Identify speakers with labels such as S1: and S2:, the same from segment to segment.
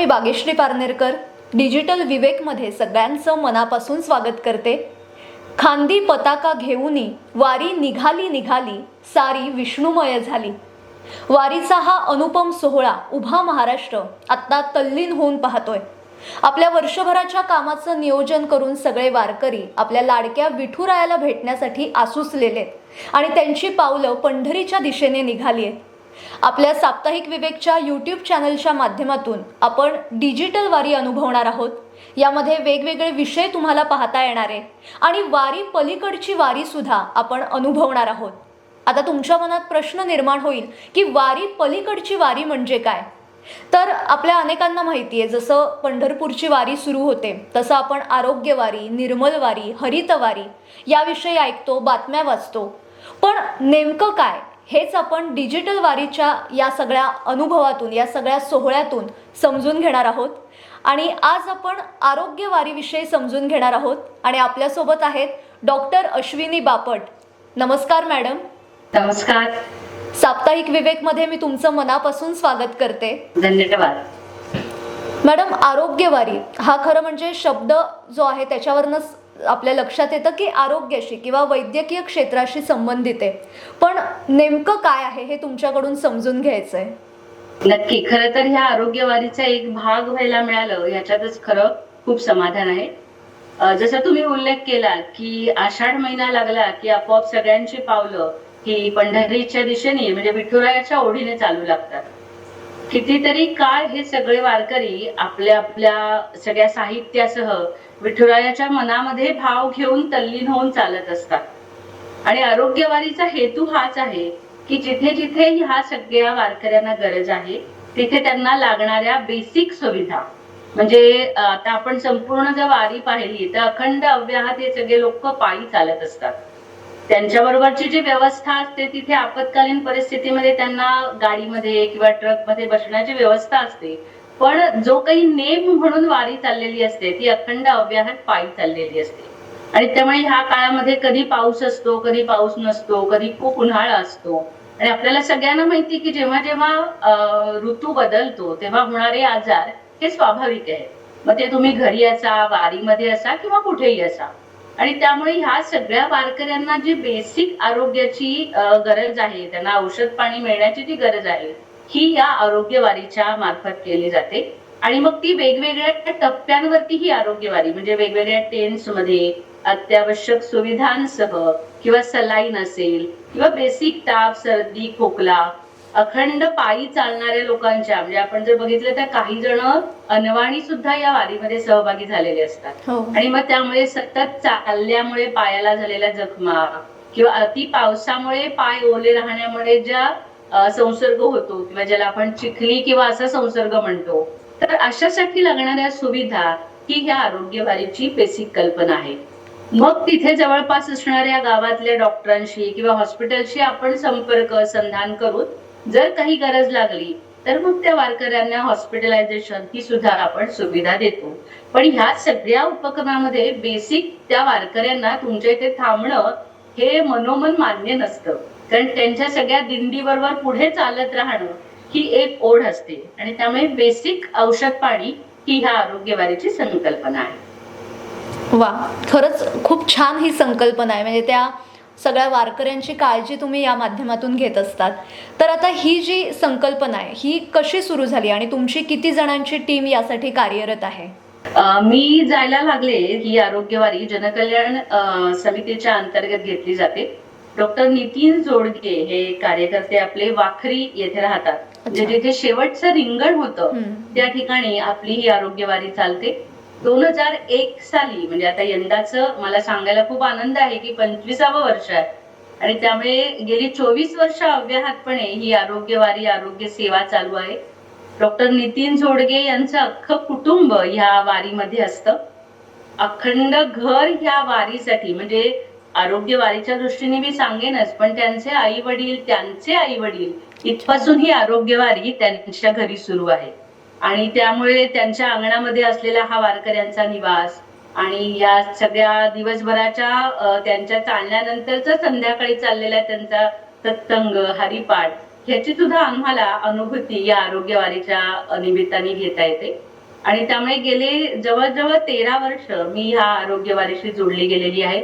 S1: मी Bageshri Parnerkar digital विवेकमध्ये सगळ्यांचं मनापासून स्वागत करते. खांदी पताका घेऊनी वारी निघाली निघाली सारी विष्णुमय झाली. वारीचा हा अनुपम सोहळा उभा महाराष्ट्र आत्ता तल्लीन होऊन पाहतोय. आपल्या वर्षभराच्या कामाचं नियोजन करून सगळे वारकरी आपल्या लाडक्या विठुरायाला भेटण्यासाठी आसुसलेले आहेत आणि त्यांची पावलं पंढरीच्या दिशेने निघाली आहेत आपल्या साप्ताहिक विवेकच्या यूट्यूब चॅनलच्या माध्यमातून आपण डिजिटल वारी अनुभवणार आहोत. यामध्ये वेगवेगळे विषय तुम्हाला पाहता येणार आहे आणि वारी पलीकडची वारी सुद्धा आपण अनुभवणार आहोत. आता तुमच्या मनात प्रश्न निर्माण होईल की वारी पलीकडची वारी म्हणजे काय? तर आपल्या अनेकांना माहिती आहे जसं पंढरपूरची वारी सुरू होते तसं आपण आरोग्यवारी निर्मलवारी हरितवारी याविषयी ऐकतो बातम्या वाचतो. पण नेमकं काय? हेच आपण डिजिटल वारीच्या या सगळ्या अनुभवातून या सगळ्या सोहळ्यातून समजून घेणार आहोत. आणि आज आपण आरोग्य वारीविषयी समजून घेणार आहोत. आणि आपल्यासोबत आहेत डॉक्टर अश्विनी बापट. नमस्कार मॅडम.
S2: नमस्कार.
S1: साप्ताहिक विवेकमध्ये मी तुमचं मनापासून स्वागत करते.
S2: धन्यवाद.
S1: मॅडम आरोग्यवारी हा खरं म्हणजे शब्द जो आहे त्याच्यावरनंच आपल्या लक्षात येतं की आरोग्याशी किंवा वैद्यकीय क्षेत्राशी संबंधित आहे. पण नेमकं काय आहे हे तुमच्याकडून समजून घ्यायचं आहे
S2: नक्की. खरं तर ह्या आरोग्यवादीचा एक भाग व्हायला मिळालं याच्यातच खरं खूप समाधान आहे. जसं तुम्ही उल्लेख केला की आषाढ महिना लागला की आपोआप सगळ्यांची पावलं ही पंढरीच्या दिशेने म्हणजे विठुरायाच्या ओढीने चालू लागतात. कितीतरी काळ हे सगळे वारकरी आपल्या आपल्या सगळ्या साहित्यासह विठुरायाच्या मनामध्ये भाव घेऊन तल्लीन होऊन चालत असतात. आणि आरोग्यवारीचा हेतू हाच आहे की जिथे जिथे ह्या सगळ्या वारकऱ्यांना गरज आहे तिथे त्यांना लागणाऱ्या बेसिक सुविधा. म्हणजे आता आपण संपूर्ण जर वारी पाहिली तर अखंड अव्याहात हे सगळे लोक पायी चालत असतात. त्यांच्याबरोबरची जी व्यवस्था असते तिथे आपत्कालीन परिस्थितीमध्ये त्यांना गाडीमध्ये किंवा ट्रकमध्ये बसण्याची व्यवस्था असते. पण जो काही नेम म्हणून वारी चाललेली असते ती अखंड अव्याहत पायी चाललेली असते. आणि त्यामुळे ह्या काळामध्ये कधी पाऊस असतो कधी पाऊस नसतो कधी खूप उन्हाळा असतो. आणि आपल्याला सगळ्यांना माहिती की जेव्हा जेव्हा ऋतू बदलतो तेव्हा होणारे आजार हे स्वाभाविक आहे मग ते तुम्ही घरी असा वारीमध्ये असा किंवा कुठेही असा. आणि त्यामुळे ह्या सगळ्या वारकऱ्यांना जी बेसिक आरोग्याची गरज आहे त्यांना औषध पाणी मिळण्याची जी गरज आहे ही या आरोग्यवारीच्या मार्फत केली जाते. आणि मग ती वेगवेगळ्या टप्प्यांवरती ही आरोग्यवारी म्हणजे वेगवेगळ्या टेन्समध्ये अत्यावश्यक सुविधांसह किंवा सलाईन असेल किंवा बेसिक ताप सर्दी खोकला अखंड पायी चालणाऱ्या लोकांच्या म्हणजे आपण जर बघितलं तर काही जण अनवाणी सुद्धा या वारीमध्ये सहभागी झालेले असतात.
S1: हो.
S2: आणि मग त्यामुळे सतत चालल्यामुळे पायाला झालेल्या जखमा किंवा अति पावसामुळे पाय ओले राहण्यामुळे ज्या संसर्ग होतो किंवा ज्याला आपण चिखली किंवा असा संसर्ग म्हणतो तर अशासाठी लागणाऱ्या सुविधा ही ह्या आरोग्यवारीची बेसिक कल्पना आहे. मग तिथे जवळपास असणाऱ्या गावातल्या डॉक्टरांशी किंवा हॉस्पिटलशी आपण संपर्क संधान करून जर काही गरज लागली तर मग त्या वारकऱ्यांना हॉस्पिटलायझेशन ही सुद्धा आपण सुविधा देतो. पण ह्या सगळ्या उपक्रमामध्ये बेसिक त्या वारकऱ्यांना तुमच्या इथे थांबणं हे मनोमन मान्य नसतं. कारण त्यांच्या सगळ्या दिंडी बरोबर पुढे चालत राहणं ही एक ओढ असते. आणि त्यामुळे बेसिक औषध पाणी ही ह्या आरोग्यवारीची संकल्पना आहे.
S1: वा खरंच खूप छान ही संकल्पना आहे. म्हणजे त्या सगळ्या वारकऱ्यांची काळजी तुम्ही या माध्यमातून घेत असतात. तर आता ही जी संकल्पना आहे ही कशी सुरू झाली आणि तुमची किती जणांची टीम यासाठी कार्यरत आहे?
S2: मी जायला लागले ही आरोग्यवारी जनकल्याण समितीच्या अंतर्गत घेतली जाते. डॉक्टर नितीन जोडगे हे कार्यकर्ते आपले वाखरी येथे राहतात. म्हणजे. जिथे शेवटचं रिंगण होतं. त्या ठिकाणी आपली ही आरोग्यवारी चालते. दोन हजार एक साली म्हणजे आता यंदाच मला सांगायला खूप आनंद आहे की पंचवीसावं वर्ष आहे. आणि त्यामुळे गेली चोवीस वर्ष अव्याहतपणे ही आरोग्यवारी आरोग्य सेवा चालू आहे. डॉक्टर नितीन जोडगे यांचं अख्खं कुटुंब ह्या वारीमध्ये असतं. अखंड घर ह्या वारीसाठी म्हणजे आरोग्य वारीच्या दृष्टीने मी सांगेनच पण त्यांचे आई वडील त्यांचे आई वडील इथपासून ही आरोग्य वारी त्यांच्या घरी सुरू आहे. आणि त्यामुळे त्यांच्या अंगणामध्ये असलेला हा वारकऱ्यांचा निवास आणि या सगळ्या दिवसभराच्या त्यांच्या चालण्यानंतरचा संध्याकाळी चाललेला त्यांचा सत्संग हरिपाठ ह्याची सुद्धा आम्हाला अनुभूती या आरोग्यवारीच्या निमित्ताने घेता येते. आणि त्यामुळे गेले जवळजवळ तेरा वर्ष मी ह्या आरोग्यवारीशी जोडली गेलेली आहे.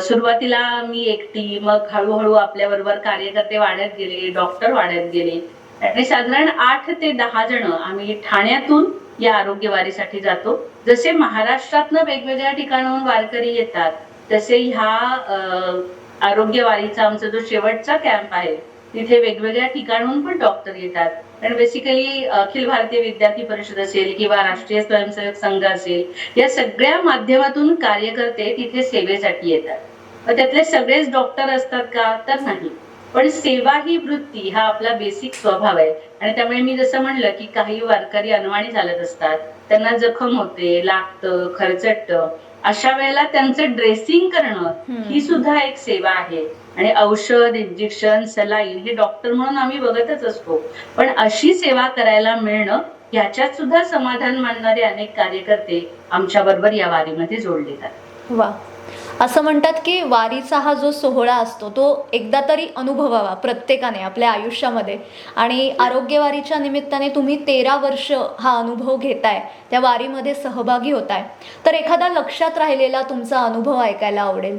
S2: सुरुवातीला मी एकटी मग हळूहळू आपल्या बरोबर कार्यकर्ते वाढत गेले डॉक्टर वाढत गेले. आणि साधारण आठ ते दहा जण आम्ही ठाण्यातून या आरोग्यवारीसाठी जातो. जसे महाराष्ट्रातनं वेगवेगळ्या ठिकाणाहून वारकरी येतात तसे ह्या आरोग्य आरोग्यवारीचा आमचा जो शेवटचा कॅम्प आहे तिथे वेगवेगळ्या ठिकाणाहून पण डॉक्टर येतात. आणि बेसिकली अखिल भारतीय विद्यार्थी परिषद असेल किंवा राष्ट्रीय स्वयंसेवक संघ असेल या सगळ्या माध्यमातून कार्यकर्ते तिथे सेवेसाठी येतात. त्यातले सगळेच डॉक्टर असतात का? तर नाही. पण सेवा ही वृत्ती हा आपला बेसिक स्वभाव आहे. आणि त्यामुळे मी जसं म्हणलं की काही वारकरी अनवाणी चालत असतात त्यांना जखम होते लागतं खरचटतं. अशा वेळेला त्यांचं ड्रेसिंग करणं. ही सुद्धा एक सेवा आहे. आणि औषध इंजेक्शन सलाईन हे डॉक्टर म्हणून आम्ही बघतच असतो. पण अशी सेवा करायला मिळणं याच्यात सुद्धा समाधान मानणारे अनेक कार्यकर्ते आमच्या बरोबर या वारीमध्ये जोडले जातात
S1: वा. असं म्हणतात की वारीचा हा जो सोहळा असतो तो एकदा तरी अनुभवावा प्रत्येकाने आपल्या आयुष्यामध्ये. आणि आरोग्यवारीच्या निमित्ताने तुम्ही तेरा वर्ष हा अनुभव घेताय त्या वारीमध्ये सहभागी होताय. तर एखादा लक्षात राहिलेला तुमचा अनुभव ऐकायला आवडेल.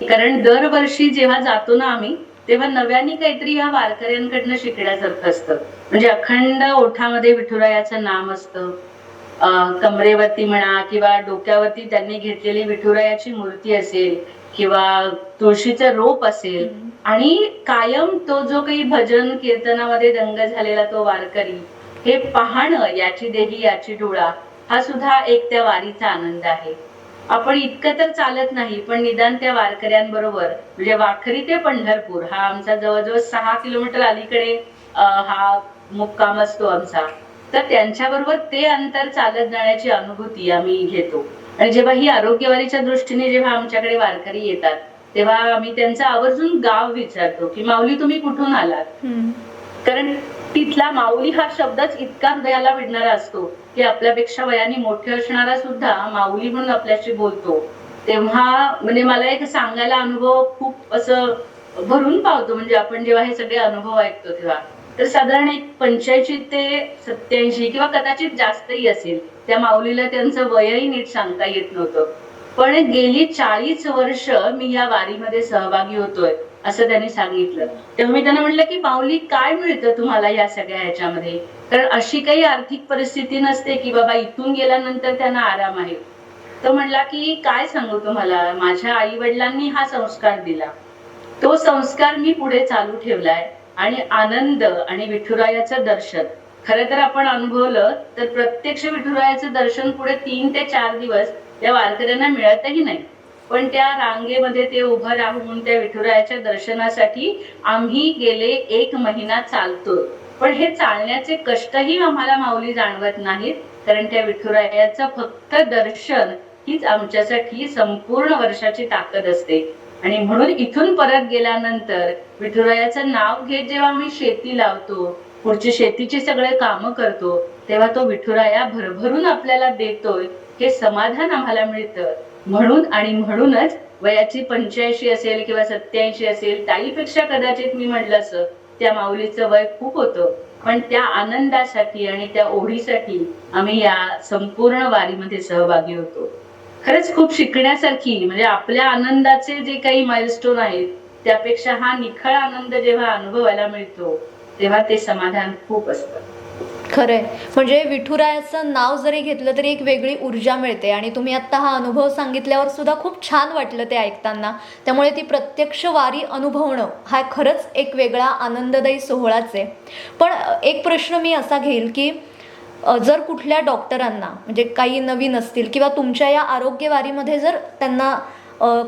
S2: कारण दरवर्षी जेव्हा जातो ना आम्ही तेव्हा नव्याने काहीतरी या वारकऱ्यांकडनं शिकण्यासारखं असतं. म्हणजे अखंड ओठामध्ये विठुरायाचं नाम असतं कमरेवरती म्हणा किंवा डोक्यावरती त्यांनी घेतलेली विठुरायाची मूर्ती असेल किंवा तुळशीचं रोप असेल आणि कायम तो जो काही भजन कीर्तनामध्ये दंग झालेला तो वारकरी हे पाहणं याची देही याची डोळा हा सुद्धा एक त्या वारीचा आनंद आहे. आपण इतकं तर चालत नाही पण निदान त्या वारकऱ्यांबरोबर म्हणजे वाखरी ते पंढरपूर हा आमचा जवळजवळ सहा किलोमीटर अलीकडे हा मुक्काम असतो आमचा. तर त्यांच्याबरोबर ते अंतर चालत जाण्याची अनुभूती आम्ही घेतो. आणि जेव्हा ही आरोग्यवारीच्या दृष्टीने जेव्हा आमच्याकडे वारकरी येतात तेव्हा आम्ही त्यांचं आवर्जून गाव विचारतो की माऊली तुम्ही कुठून आलात. कारण तिथला माऊली हा शब्दच इतका हृदयाला विडणारा असतो की आपल्यापेक्षा वयाने मोठे असणारा सुद्धा माऊली म्हणून आपल्याशी बोलतो. तेव्हा म्हणजे मला एक सांगायला अनुभव खूप असं भरून पावतो म्हणजे आपण जेव्हा हे सगळे अनुभव ऐकतो तेव्हा. तर साधारण एक पंच्याऐंशी ते सत्याऐंशी किंवा कदाचित जास्तही असेल. त्या माऊलीला त्यांचं वयही नीट सांगता येत नव्हतं. पण गेली चाळीस वर्ष मी या वारीमध्ये सहभागी होतोय असं त्यांनी सांगितलं. तेव्हा मी त्यांना म्हटलं की माऊली काय मिळतं तुम्हाला या सगळ्या ह्याच्यामध्ये? कारण अशी काही आर्थिक परिस्थिती नसते की बाबा इथून गेल्यानंतर त्यांना आराम आहे. तो म्हणला की काय सांगू तुम्हाला? माझ्या आई वडिलांनी हा संस्कार दिला. तो संस्कार मी पुढे चालू ठेवलाय. आणि आनंद आणि विठुरायाचं दर्शन. खरं तर आपण अनुभवलं तर प्रत्यक्ष विठुरायाचं दर्शन पुढे तीन ते चार दिवस या वारकऱ्यांना मिळतही नाही. पण त्या रांगेमध्ये ते उभं राहून त्या विठुरायाच्या दर्शनासाठी आम्ही गेले एक महिना चालतो पण हे चालण्याचे कष्टही आम्हाला माऊली जाणवत नाहीत कारण त्या विठुरायाचं फक्त दर्शन हीच आमच्यासाठी संपूर्ण वर्षाची ताकद असते. आणि म्हणून इथून परत गेल्यानंतर विठुरायाचं नाव घेत जेव्हा आम्ही शेती लावतो पुढची शेतीची सगळे काम करतो तेव्हा तो विठुराया भरभरून आपल्याला देतोय हे समाधान आम्हाला मिळतं. म्हणून आणि म्हणूनच वयाची पंच्याऐंशी असेल किंवा सत्याऐंशी असेल ताईपेक्षा कदाचित मी म्हटलं असं त्या माऊलीचं वय खूप होतं. पण त्या आनंदासाठी आणि त्या ओढीसाठी आम्ही या संपूर्ण वारीमध्ये सहभागी होतो. खरंच खूप शिकण्यासारखी म्हणजे आपल्या आनंदाचे जे काही माइलस्टोन आहेत त्यापेक्षा हा निखळ आनंद जेव्हा अनुभवायला मिळतो तेव्हा ते समाधान खूप असतं.
S1: खरंय. म्हणजे विठुरायाचं नाव जरी घेतलं तरी एक वेगळी ऊर्जा मिळते आणि तुम्ही आत्ता हा अनुभव सांगितल्यावर सुद्धा खूप छान वाटलं ते ऐकताना. त्यामुळे ती प्रत्यक्ष वारी अनुभवणं हा खरंच एक वेगळा आनंददायी सोहळाच आहे. पण एक प्रश्न मी असा घेईल की जर कुठल्या डॉक्टरांना म्हणजे काही नवीन असतील किंवा तुमच्या या आरोग्यवारीमध्ये जर त्यांना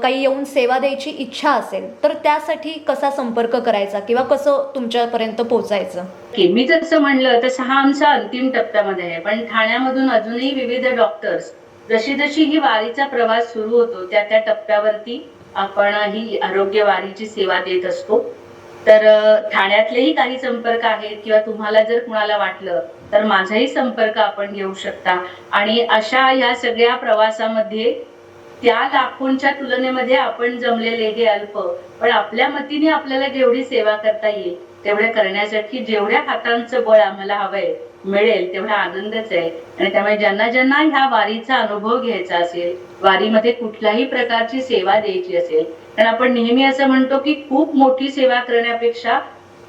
S1: काही येऊन सेवा द्यायची इच्छा असेल तर त्यासाठी कसा संपर्क करायचा किंवा कसं तुमच्यापर्यंत पोहोचायचं
S2: की मी जसं म्हणलं तसं हा आमचा अंतिम टप्प्यामध्ये आहे. पण ठाण्यामधून अजूनही विविध डॉक्टर्स जशी जशी ही वारीचा प्रवास सुरू होतो त्या त्या टप्प्यावरती आपण ही आरोग्य वारीची सेवा देत असतो. तर ठाण्यातलेही काही संपर्क आहेत किंवा तुम्हाला जर कुणाला वाटलं तर माझाही संपर्क आपण घेऊ शकता. आणि अशा या सगळ्या प्रवासामध्ये त्या लाखोंच्या तुलनेमध्ये आपण जमलेले हे अल्प पण आपल्या मतीने आपल्याला जेवढी सेवा करता येईल तेवढे करण्यासाठी जेवढ्या हातांचं बळ आम्हाला हवंय मिळेल तेवढा आनंदच आहे. आणि त्यामुळे ज्यांना ज्यांना ह्या वारीचा अनुभव घ्यायचा असेल वारीमध्ये कुठल्याही प्रकारची सेवा द्यायची असेल कारण आपण नेहमी असं म्हणतो की खूप मोठी सेवा करण्यापेक्षा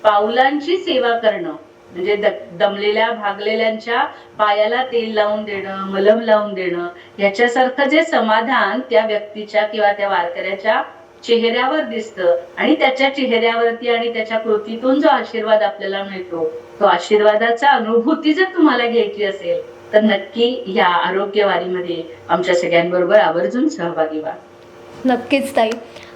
S2: पावलांची सेवा करणं म्हणजे दमलेल्या भागलेल्यांच्या पायाला तेल लावून देणं मलम लावून देणं याच्यासारखं जे समाधान त्या व्यक्तीच्या किंवा त्या वारकऱ्याच्या चेहऱ्यावर दिसतं आणि त्याच्या चेहऱ्यावरती आणि त्याच्या कृतीतून जो आशीर्वाद आपल्याला मिळतो तो आशीर्वादाचा अनुभूती जर तुम्हाला घ्यायची असेल तर नक्की या आरोग्यवारीमध्ये आमच्या सगळ्यांबरोबर आवर्जून सहभागी व्हा.
S1: नक्कीच ताई.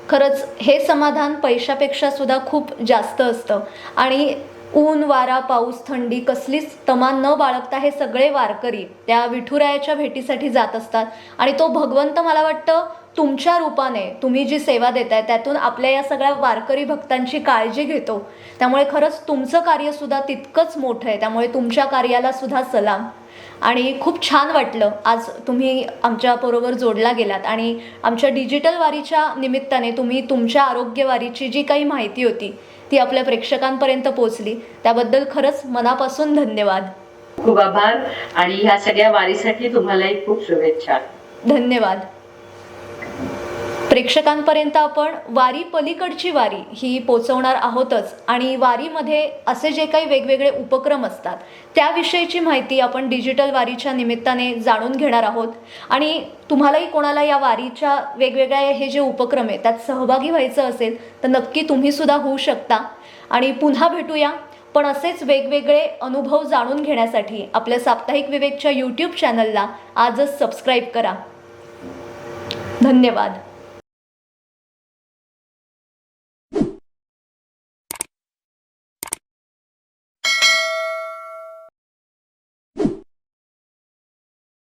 S1: खरंच हे समाधान पैशापेक्षा सुद्धा खूप जास्त असतं. आणि ऊन वारा पाऊस थंडी कसलीच तमा न बाळगता हे सगळे वारकरी त्या विठुरायाच्या भेटीसाठी जात असतात. आणि तो भगवंत मला वाटतं तुमच्या रूपाने तुम्ही जी सेवा देताय त्यातून आपल्या या सगळ्या वारकरी भक्तांची काळजी घेतो. त्यामुळे खरंच तुमचं कार्यसुद्धा तितकंच मोठं आहे. त्यामुळे तुमच्या कार्याला सुद्धा सलाम. आणि खूप छान वाटलं. आज तुम्ही आमच्याबरोबर जोडला गेलात आणि आमच्या डिजिटल वारीच्या निमित्ताने तुम्ही तुमच्या आरोग्य वारीची जी काही माहिती होती ती आपल्या प्रेक्षकांपर्यंत पोचली त्याबद्दल खरंच मनापासून धन्यवाद.
S2: खूप आभार आणि ह्या सगळ्या वारीसाठी तुम्हालाही खूप शुभेच्छा.
S1: धन्यवाद. प्रेक्षकांपर्यंत आपण वारी पलीकडची वारी ही पोचवणार आहोतच आणि वारीमध्ये असे जे काही वेगवेगळे उपक्रम असतात त्याविषयीची माहिती आपण डिजिटल वारीच्या निमित्ताने जाणून घेणार आहोत. आणि तुम्हालाही कोणाला या वारीच्या वेगवेगळ्या हे जे उपक्रम आहे त्यात सहभागी व्हायचं असेल तर नक्की तुम्हीसुद्धा होऊ शकता. आणि पुन्हा भेटूया. पण असेच वेगवेगळे अनुभव जाणून घेण्यासाठी आपल्या साप्ताहिक विवेकच्या यूट्यूब चॅनलला आजच सबस्क्राईब करा. धन्यवाद.